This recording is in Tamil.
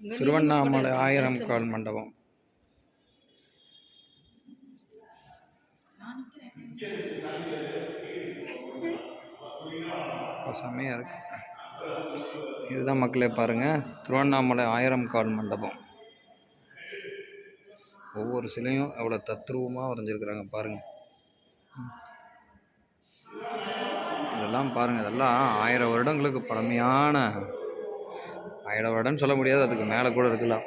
திருவண்ணாமலை ஆயிரம் கால் மண்டபம். செம்மையாக இருக்கு. இதுதான் மக்களே பாருங்கள் திருவண்ணாமலை ஆயிரம் கால் மண்டபம். ஒவ்வொரு சிலையும் அவ்வளோ தத்ரூபமாக வரைஞ்சிருக்கிறாங்க பாருங்கள் இதெல்லாம் பாருங்கள் இதெல்லாம் ஆயிரம் வருடங்களுக்கு பழமையான ஆயிரம் வடன்னு சொல்ல முடியாது அதுக்கு மேலே கூட இருக்கலாம்.